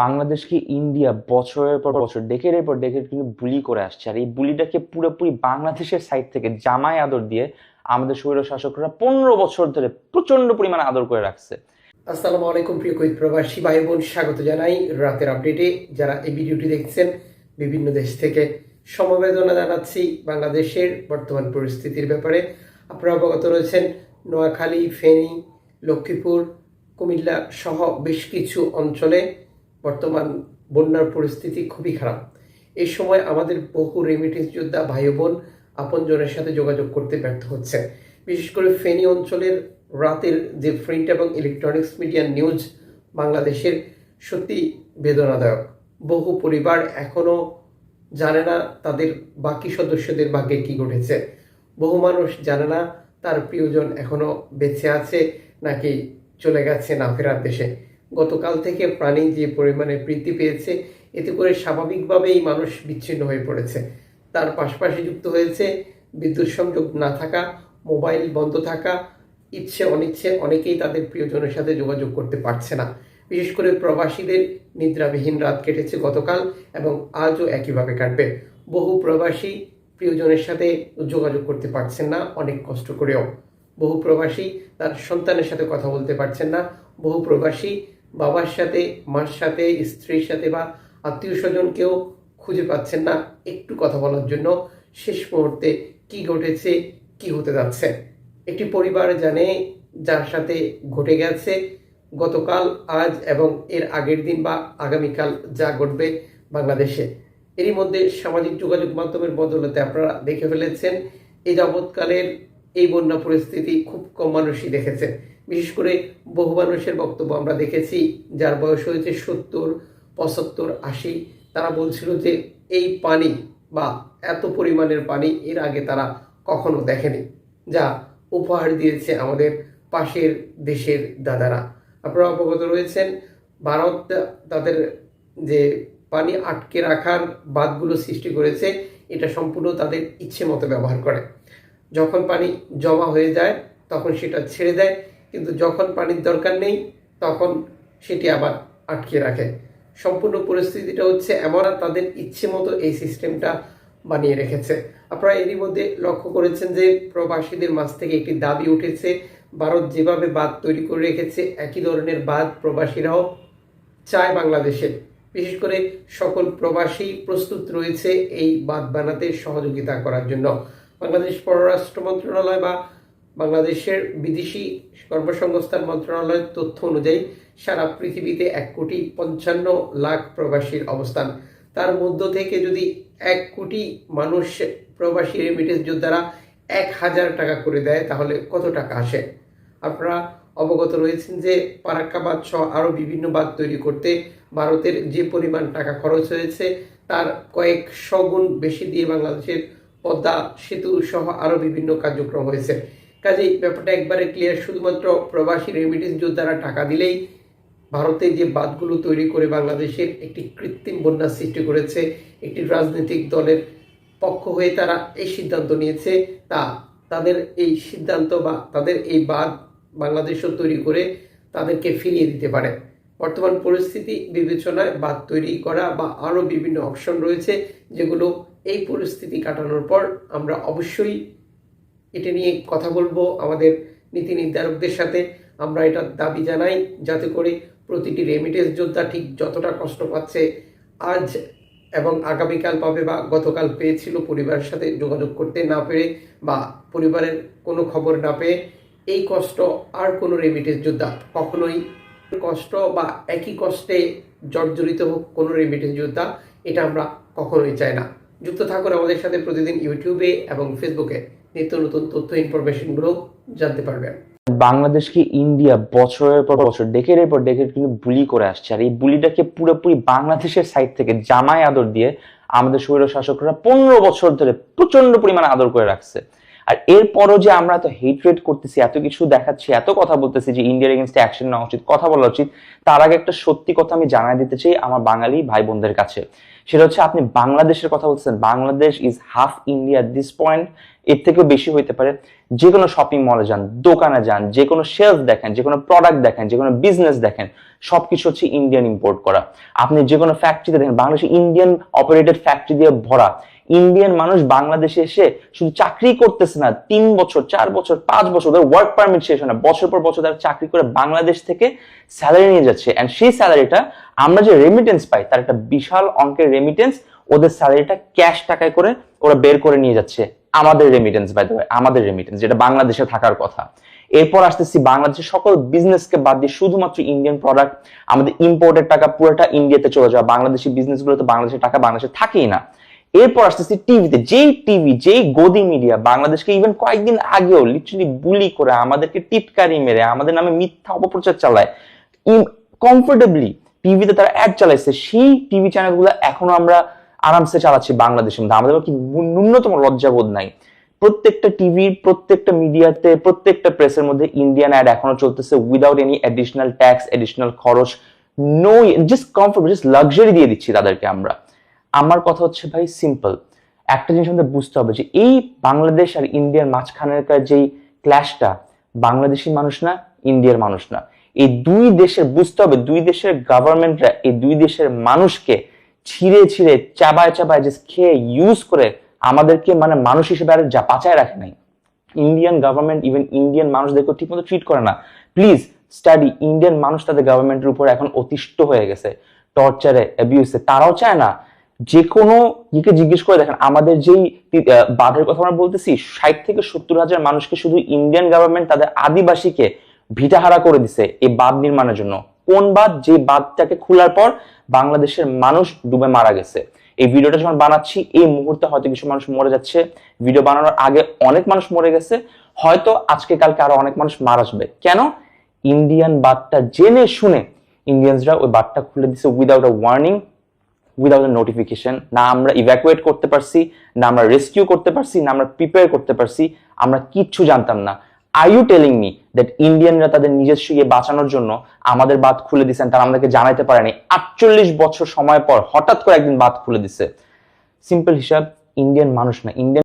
বাংলাদেশকে ইন্ডিয়া বছরের পর বছর ডেকের পর ডেকের কিন্তু বুলি করে আসছে। আর এই বুলিটাকে পুরোপুরি বাংলাদেশের সাইড থেকে জামাই আদর দিয়ে আমাদের স্বৈর শাসকরা পনেরো বছর ধরে প্রচণ্ড পরিমাণে আদর করে রাখছে। আসসালামু আলাইকুম, প্রিয় কুইত প্রবাসী ভাই বোন স্বাগত জানাই রাতের আপডেটে যারা এই ভিডিওটি দেখছেন, বিভিন্ন দেশ থেকে সমবেদনা জানাচ্ছি বাংলাদেশের বর্তমান পরিস্থিতির ব্যাপারে। আপনারা অবগত রয়েছেন, নোয়াখালী, ফেনী, লক্ষ্মীপুর, কুমিল্লা সহ বেশ কিছু অঞ্চলে বর্তমান বন্যার পরিস্থিতি খুবই খারাপ। এই সময় আমাদের বহু রেমিটেন্স যোদ্ধা ভাই বোন আপনজনের সাথে যোগাযোগ করতে ব্যর্থ হচ্ছে। বিশেষ করে ফেনী অঞ্চলের রাতের যে প্রিন্ট এবং ইলেকট্রনিক্স মিডিয়া নিউজ বাংলাদেশের সত্যি বেদনাদায়ক। বহু পরিবার এখনও জানে না তাদের বাকি সদস্যদের ভাগ্যে কি ঘটেছে। বহু মানুষ জানে না তার প্রিয়জন এখনও বেঁচে আছে নাকি চলে গেছে না ফেরার দেশে। গতকাল থেকে প্রাণী যে পরিমাণে বৃদ্ধি পেয়েছে, এতে করে স্বাভাবিকভাবেই মানুষ বিচ্ছিন্ন হয়ে পড়েছে। তার পাশাপাশি যুক্ত হয়েছে বিদ্যুৎ সংযোগ না থাকা, মোবাইল বন্ধ থাকা, ইচ্ছে অনিচ্ছে অনেকেই তাদের প্রিয়জনের সাথে যোগাযোগ করতে পারছে না। বিশেষ করে প্রবাসীদের নিদ্রাবিহীন রাত কেটেছে গতকাল এবং আজও একইভাবে কাটবে। বহু প্রবাসী প্রিয়জনের সাথে যোগাযোগ করতে পারছেন না, অনেক কষ্ট করেও। বহু প্রবাসী তার সন্তানের সাথে কথা বলতে পারছেন না, বহু প্রবাসী বাবার সাথে, মার সাথে, স্ত্রীর সাথে বা আত্মীয় স্বজনকেও খুঁজে পাচ্ছেন না। একটু কথা বলার জন্য শেষ মুহূর্তে কি ঘটেছে, কি হতে যাচ্ছে? একটি পরিবার জানে যার সাথে ঘটে গেছে। গতকাল, আজ এবং এর আগের দিন বা আগামীকাল যা ঘটবে বাংলাদেশে। এরই মধ্যে সামাজিক যোগাযোগ মাধ্যমের বদলতে আপনারা দেখে ফেলেছেন এই যাবৎকালের এই বন্যা পরিস্থিতি খুব কম মানুষই দেখেছে। বিশেষ করে বহু মানুষের বক্তব্য আমরা দেখেছি, যার বয়স হয়েছে সত্তর, পঁচাত্তর, আশি, তারা বলছিল যে এই পানি বা এত পরিমাণের পানি এর আগে তারা কখনো দেখেনি, যা উপহার দিয়েছে আমাদের পাশের দেশের দাদারা। আপনারা অবগত রয়েছেন, ভারত তাদের যে পানি আটকে রাখার বাঁধগুলো সৃষ্টি করেছে, এটা সম্পূর্ণ তাদের ইচ্ছে মতো ব্যবহার করে। যখন পানি জমা হয়ে যায়, তখন সেটা ছেড়ে দেয় কিন্তু যখন পানির দরকার নেই, তখন সেটি আবার আটকে রাখে। সম্পূর্ণ পরিস্থিতিটা হচ্ছে এমন তাদের ইচ্ছে মতো এই সিস্টেমটা বানিয়ে রেখেছে। আপনারা এরই মধ্যে লক্ষ্য করেছেন যে প্রবাসীদের মাঝ থেকে একটি দাবি উঠেছে, ভারত যেভাবে বাঁধ তৈরি করে রেখেছে, একই ধরনের বাঁধ প্রবাসীরাও চায় বাংলাদেশে। বিশেষ করে সকল প্রবাসী প্রস্তুত রয়েছে এই বাঁধ বানাতে সহযোগিতা করার জন্য। বাংলাদেশ পররাষ্ট্র মন্ত্রণালয় বা বাংলাদেশের বিদেশি কর্মসংস্থান মন্ত্রণালয়ের তথ্য অনুযায়ী, সারা পৃথিবীতে এক কোটি পঞ্চান্ন লাখ প্রবাসীর অবস্থান। তার মধ্য থেকে যদি এক কোটি মানুষ প্রবাসী রেমিটেন্স যোদ্ধারা এক হাজার টাকা করে দেয়, তাহলে কত টাকা আসে? আপনারা অবগত রয়েছেন যে পারাক্কা বাঁধ সহ আরও বিভিন্ন বাদ তৈরি করতে ভারতের যে পরিমাণ টাকা খরচ হয়েছে, তার কয়েক শগুণ বেশি দিয়ে বাংলাদেশের পদ্মা সেতু সহ আরও বিভিন্ন কার্যক্রম হয়েছে। কাজেই ব্যাপারটা একবারে ক্লিয়ার শুধুমাত্র প্রবাসী রেমিটেন্স যোদ্ধারা টাকা দিলেই ভারতে যে বাঁধগুলো তৈরি করে বাংলাদেশের একটি কৃত্রিম বন্যা সৃষ্টি করেছে, একটি রাজনৈতিক দলের পক্ষ হয়ে তারা এই সিদ্ধান্ত নিয়েছে, তা তাদের এই সিদ্ধান্ত বা তাদের এই বাঁধ বাংলাদেশও তৈরি করে তাদেরকে ফিরিয়ে দিতে পারে। বর্তমান পরিস্থিতি বিবেচনায় বাদ তৈরি করা বা আরও বিভিন্ন অপশন রয়েছে, যেগুলো এই পরিস্থিতি কাটানোর পর আমরা অবশ্যই এটা নিয়ে কথা বলব আমাদের নীতি নির্ধারকদের সাথে। আমরা এটা দাবি জানাই যাতে করে প্রতিটি রেমিটেন্স যোদ্ধা ঠিক যতটা কষ্ট পাচ্ছে আজ এবং আগামীকাল পাবে বা গতকাল পেয়েছিল পরিবারের সাথে যোগাযোগ করতে না পেরে বা পরিবারের কোনো খবর না পেয়ে, এই কষ্ট আর কোনো রেমিটেন্স যোদ্ধা কখনোই কষ্ট বা একই কষ্টে জর্জরিত হোক কোনো রেমিটেন্স যোদ্ধা, এটা আমরা কখনোই চাই না। যুক্ত থাকুন আমাদের সাথে প্রতিদিন ইউটিউবে এবং ফেসবুকে নিত্য নতুন তথ্য ইনফরমেশনগুলো জানতে পারবেন। বাংলাদেশকে ইন্ডিয়া বছরের পর বছর ডেকের পর ডেকের কিন্তু বুলি করে আসছে। আর এই বুলিটাকে পুরোপুরি বাংলাদেশের সাইড থেকে জামাই আদর দিয়ে আমাদের স্বৈর শাসকরা পনেরো বছর ধরে প্রচণ্ড পরিমাণে আদর করে রাখছে। আর এরপরও যে আমরা এত হেট্রেট করতেছি, এত কিছু দেখাচ্ছি, এত কথা বলতেছি যে ইন্ডিয়ার এগেনস্টে অ্যাকশন নেওয়া উচিত, কথা বলা উচিত, তার আগে একটা সত্যি কথা আমি জানাই দিতে চাই আমার বাঙালি ভাই বোনদের কাছে। সেটা হচ্ছে আপনি বাংলাদেশের কথা বলছেন Bangladesh is half India this point এর থেকেও বেশি হইতে পারে। যে কোনো শপিং মলে যান, দোকানে যান যে কোনো সেলস দেখেন যে কোনো প্রোডাক্ট দেখেন যে কোনো বিজনেস দেখেন, সবকিছু হচ্ছে ইন্ডিয়ান ইম্পোর্ট করা। আপনি যে কোনো ফ্যাক্টরিতে দেখেন, বাংলাদেশে ইন্ডিয়ান অপারেটেড ফ্যাক্টরি দিয়ে ভরা। ইন্ডিয়ান মানুষ বাংলাদেশে এসে শুধু চাকরি করতেছে না, তিন বছর, চার বছর, পাঁচ বছর ওদের ওয়ার্ক পারমিট শেষ হয় না। বছর পর বছর তারা চাকরি করে বাংলাদেশ থেকে স্যালারি নিয়ে যাচ্ছে। অ্যান্ড সেই স্যালারিটা আমরা যে রেমিটেন্স পাই, তার একটা বিশাল অঙ্কের রেমিটেন্স ওদের স্যালারিটা ক্যাশ টাকায় করে ওরা বের করে নিয়ে যাচ্ছে আমাদের রেমিটেন্স বাই দ্য আমাদের রেমিটেন্স যেটা বাংলাদেশে থাকার কথা। এরপর আসতেছি বাংলাদেশের সকল বিজনেসকে বাদ দিয়ে শুধুমাত্র ইন্ডিয়ান প্রোডাক্ট আমাদের ইম্পোর্টের টাকা পুরোটা ইন্ডিয়াতে চলে যাওয়া। বাংলাদেশি বিজনেস গুলোতে বাংলাদেশের টাকা বাংলাদেশে থাকেই না। এরপর আসতেছি টিভিতে। যেই টিভি, যেই গদি মিডিয়া বাংলাদেশকে ইভেন কয়েকদিন আগেও লিটারালি বুলি করে আমাদেরকে টিটকারি মেরে, আমাদের নামে মিথ্যা অপপ্রচার চালায় কমফোর্টেবলি টিভিতে তারা অ্যাড চালাইছে, সেই টিভি চ্যানেলগুলো এখনও আমরা আরামসে চালাচ্ছি বাংলাদেশের মধ্যে। আমাদের কি ন্যূনতম লজ্জাবোধ নাই। প্রত্যেকটা টিভির, প্রত্যেকটা মিডিয়াতে প্রত্যেকটা প্রেসের মধ্যে ইন্ডিয়ান অ্যাড এখনও চলতেছে without any additional tax additional খরচ no just comfort just luxury দিয়ে দিচ্ছি তাদেরকে আমরা। আমার কথা হচ্ছে ভাই সিম্পল একটা জিনিস আমাদের বুঝতে হবে যে এই বাংলাদেশ আর ইন্ডিয়ার মাঝখানেরকার যেই ক্ল্যাশটা বাংলাদেশি মানুষ না, ইন্ডিয়ার মানুষ না। এই দুই দেশের বুঝতে হবে, দুই দেশের গভর্নমেন্টরা এই দুই দেশের মানুষকে ছিঁড়ে ছিঁড়ে, চাবায় চাবায় যে খেয়ে ইউজ করে আমাদেরকে মানে মানুষ হিসেবে আর যা বাঁচায় রাখে নাই। ইন্ডিয়ান গভর্নমেন্ট ইভেন ইন্ডিয়ান মানুষদেরকে ঠিকমতো ট্রিট করে না। প্লিজ স্টাডি ইন্ডিয়ান মানুষ তাদের গভর্নমেন্টের উপর এখন অতিষ্ঠ হয়ে গেছে। টর্চারে অ্যাবিউসে তারাও চায় না যে কোনো ইকে জিজ্ঞেস করে দেখেন, আমাদের যেই বাঁধের কথা আমরা বলতেছি, ষাট থেকে সত্তর হাজার মানুষকে শুধু ইন্ডিয়ান গভর্নমেন্ট তাদের আদিবাসীকে ভিটাহারা করে দিছে এই বাঁধ নির্মাণের জন্য। কোন বাঁধ? যে বাঁধটাকে খোলার পর বাংলাদেশের মানুষ ডুবে মারা গেছে। এই ভিডিওটা যখন বানাচ্ছি, এই মুহূর্তে হয়তো কিছু মানুষ মরে যাচ্ছে। ভিডিও বানানোর আগে অনেক মানুষ মরে গেছে। হয়তো আজকে, কালকে আরও অনেক মানুষ মারা আসবে কেন? ইন্ডিয়ান বাদটা জেনে শুনে ইন্ডিয়ানসরা ওই বাদটা খুলে দিছে without a warning without notification না আমরা ইভ্যাকুয়েট করতে পারছি, না আমরা রেস্কিউ করতে পারছি, না আমরা প্রিপেয়ার করতে পারছি, আমরা কিচ্ছু জানতাম না। Are you telling me that ইন্ডিয়ানরা তাদের নিজস্ব ইয়ে বাঁচানোর জন্য আমাদের বাদ খুলে দিচ্ছেন তারা আমাদেরকে জানাইতে পারেনি আটচল্লিশ বছর সময় পর হঠাৎ করে একদিন বাদ খুলে দিছে। সিম্পল হিসাব ইন্ডিয়ান মানুষ না ইন্ডিয়ান